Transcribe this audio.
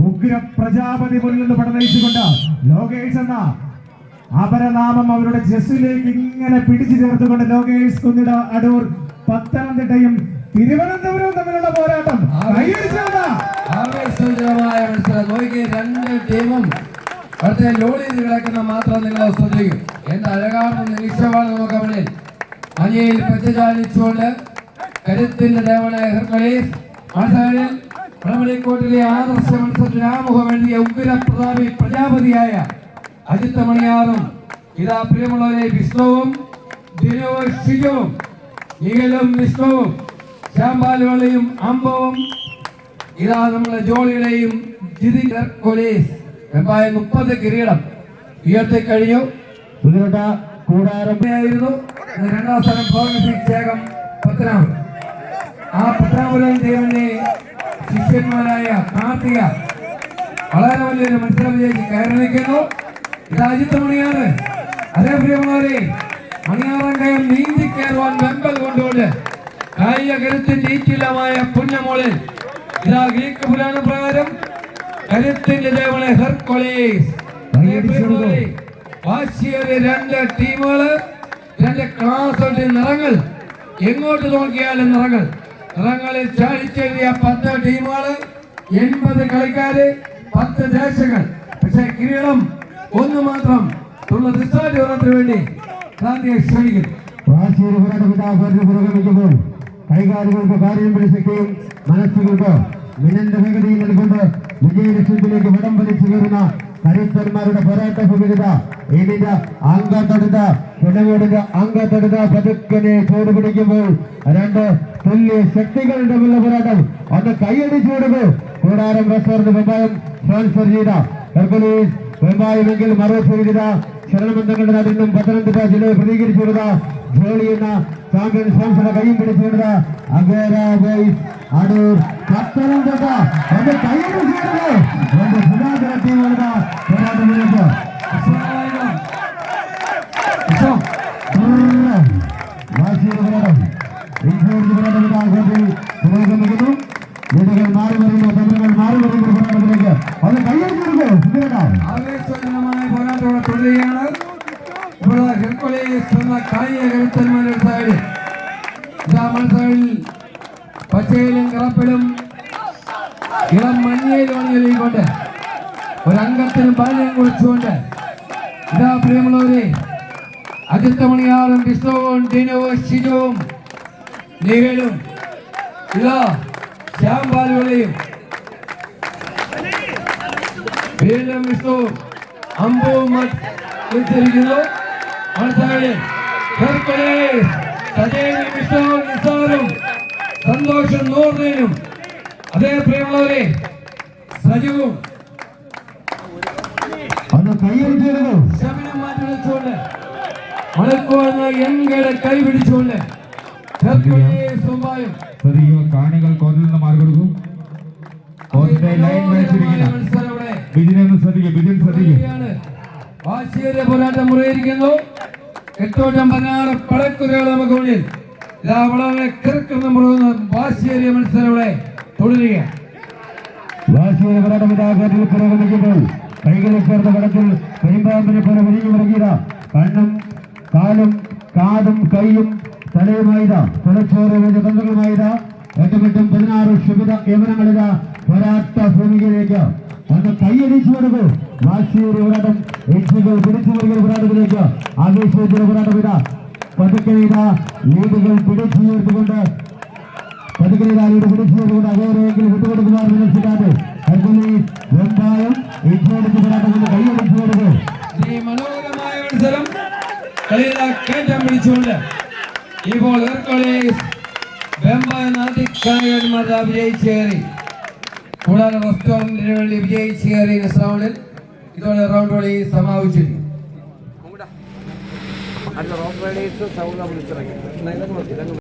ഉഗ്ര പ്രജാപതി മുന്നിൽ പടനയിച്ചുകൊണ്ട് ലോകേഷ് എന്ന അപരനാമം അവരുടെ ജസ്സിലേക്ക് ഇങ്ങനെ പിടിച്ചു ചേർത്തുകൊണ്ട് ലോകേഷ് കുന്നിട അടൂർ പത്തനംതിട്ടയും തിരുവനന്തപുരവും തമ്മിലുള്ള പോരാട്ടം. രണ്ട് ടീമും അടുത്ത ലോഡ് കിടക്കുന്ന മാത്രം നിങ്ങൾ ശ്രദ്ധിക്കും. എന്റെ അഴകാർന്ന നിമിഷമാണ് നമുക്ക് മുന്നിൽ അനിയയിൽ പച്ചചാലിച്ചുകൊണ്ട് കരുത്തിന്റെ ദേവനായ ഹെർക്കലീസ് മത്സരത്തിൽ പഴമണിക്കോട്ടിലെ ആദർശ മത്സരാമുഖം എഴുതിയ ഉഗ്രപ്രതാപി പ്രജാപതിയായ അജിത്ത മണിയാറും ഇതാ പ്രിയമുള്ളവരെ വിഷ്ണുവും ദിനവും ഷിജുവും നികലും വിഷ്ണുവും ശ്യാംബാലുകളെയും അമ്പവും ഇതാ നമ്മുടെ ജോളിയുടെയും ജിതിൻ പോലീസ് വെമ്പായ മുപ്പത് കിരീടം ഉയർത്തി കഴിഞ്ഞു. പുതിയോട്ട കൂടാരം. ആയിരുന്നു രണ്ടാം സ്ഥലം ഫോർമസി ചേകം പത്തനാപുരം ആ പത്തനാപുരം ദേവന്റെ ശിഷ്യന്മാരായ കാർത്തിക വളരെ വലിയൊരു മത്സരം വിജയിച്ച് കയറി നിൽക്കുന്നു. ഇത് അജിത്ത് മണിയാറ് അതേ പ്രിയമുള്ളവരെ മണിയാറൻ കയം നീന്തി കയറുവാൻ വെമ്പൽ കൊണ്ടുകൊണ്ട് കായിക കരുത്ത് ജയിച്ചില്ലമായ പുഞ്ഞമോളിൽ ഇതാ ഗ്രീക്ക് പുരാണ പ്രകാരം കരുത്തിന്റെ ദേവനെ വാശിയേറിയ രണ്ട് ടീമുകൾ രണ്ട് ക്ലാസ് നിറങ്ങൾ എങ്ങോട്ട് നോക്കിയാലും നിറങ്ങൾ. നിറങ്ങളിൽ ചാടിച്ചേറിയ പത്ത് ടീമുകൾ എൺപത് കളിക്കാര് പത്ത് ദേശങ്ങൾ. പക്ഷെ കിരീടം ഒന്ന് മാത്രം തുള്ള ഉറത്തിന് വേണ്ടി ഗാന്ധിയെ ശ്രമിക്കുന്നു. വാശിയുടെ പോരാട്ടമിതാ പുരോഗമിക്കുമ്പോൾ കൈകാലുകൾക്ക് കാര്യം പിടിച്ചൊക്കെയും മനസ്സുകൾക്ക് മിനന്റെ വേഗതയിൽ നൽകൊണ്ട് വിജയലക്ഷ്യത്തിലേക്ക് വടം വലിച്ചു കയറുന്ന കരുത്തന്മാരുടെ പോരാട്ട ഭൂമികത ഇതിന്റെ അംഗത്തെടുത്ത പുനവോടിന്റെ അംഗത്തെടുത്ത പതുക്കനെ ചോട് പിടിക്കുമ്പോൾ രണ്ട് തുല്യ ശക്തികളുടെ തമ്മിലുള്ള പോരാട്ടം. ഒന്ന് കൈയടിച്ചു കൊടുക്കും കൂടാരം റെസ്റ്റോറന്റ് വെമ്പായം ട്രാൻസ്ഫർ ചെയ്ത ഹെർബലീസ് വെമ്പായമെങ്കിൽ മറുപടി ശരണബന്ധങ്ങളുടെ നാട്ടിൽ നിന്നും പത്തനംതിട്ട ജില്ലയെ പ്രതികരിച്ചുകൊടുത്ത ജോളി എന്ന ചാമ്പ്യൻ സ്പോൺസറെ കൈയും പിടിച്ചുകൊടുത്ത അഗോര ബോയ്സ് അടൂർ പത്തനംതിട്ട. എന്റെ കൈയും തന്ത്രങ്ങൾ മാറി വരുന്ന പോരാട്ടത്തിലേക്ക് അത് ആവേശജനമായ പോരാട്ടം തുടരുകയാണ്. ഇവിടെ ഹെർക്കുലീസ് എന്ന കായിക കരുത്തന്മാരുടെ സൈഡിൽ ഇതാ മത്സരത്തിൽ പച്ചയിലും കറപ്പിലും ഇളം മഞ്ഞയിലും ഒരു ഒരംഗത്തിന് ബാല്യം കുറിച്ചുകൊണ്ട് ഇതാ പ്രിയമുള്ളവരെ അജിത്തമണിയാറും വിഷ്ണുവും ഡിനുവും ഷിജുവും നികലും ഇതാ ശ്യാംബാലുകളെയും വീണ്ടും വിഷ്ണുവും അമ്പവും വിഷ്ണുവും നിസാറും സന്തോഷം നൂറിനും. അതേ പ്രിയമുള്ളവരെ സജീവും. ശമനം മാറ്റി വിളിച്ചുകൊണ്ട് മണക്കുവന്ന എങ്കടെ കൈ പിടിച്ചുകൊണ്ട് കാണികൾ കോർട്ടിൽ നിന്ന് മാറി കൊടുക്കും. കോർട്ടിന്റെ ലൈൻ വരച്ചിരിക്കുന്ന മത്സരം ഇവിടെ ബിജിനെ ശ്രദ്ധിക്കുക ബിജിൻ ശ്രദ്ധിക്കുക പോരാട്ടം മുറിയിരിക്കുന്നു. എട്ടോട്ടം പതിനാറ് പടക്കുതിരകൾ നമുക്ക് മുന്നിൽ. ഇതാ വളരെ കിറക്കുന്ന മുറുകുന്ന വാശിയേറിയ മത്സരം ഇവിടെ തുടരുക പോരാട്ടം പുരോഗമിക്കുമ്പോൾ കൈകളിൽ പെരുമ്പാമ്പിനെ പോലെ വിരിഞ്ഞു കണ്ണും കാലും കാതും കൈയും തലയുമായത. തലച്ചോറ് തന്ത്രങ്ങളുമായത. പതിനാറ് ശുഭിത യവനങ്ങളിത പോരാട്ട ഭൂമികയിലേക്ക് ഒന്ന് കൈയടിച്ചു കൊടുക്കും വാശിയുടെ പോരാട്ടം എക്സികൾ പിടിച്ചു മുറുകിയ പോരാട്ടത്തിലേക്ക് ആവേശത്തിന്റെ പോരാട്ടം ഇതാ. പതുക്കെ ഇതാ ലീഡുകൾ പിടിച്ചു ഉയർത്തുകൊണ്ട് പതുക്കലിതാലിയുടെ പിടിച്ചുകൊണ്ട് അതേറെയെങ്കിൽ വിട്ടുകൊടുക്കുവാൻ മനസ്സിലാതെ ഹെർക്കുലീസ് വെമ്പായം ഇച്ചോടിച്ച് പോരാട്ടം കൈയടിച്ചു കൊടുക്കും മനോഹരമായ മത്സരം കയറ്റം പിടിച്ചുകൊണ്ട് ഇപ്പോൾ ഹെർക്കുലീസ് വെമ്പ എന്ന അതികായന്മാർ വിജയിച്ചേറി കൂടാതെ റെസ്റ്റോറന്റിന് വേണ്ടി കയറിയ റൗണ്ടിൽ ഇതോടെ റൗണ്ട് വഴി സമാപിച്ചിരിക്കും അല്ല റോക്ക് വഴി സൗണ്ട് വിളിച്ചിറങ്ങി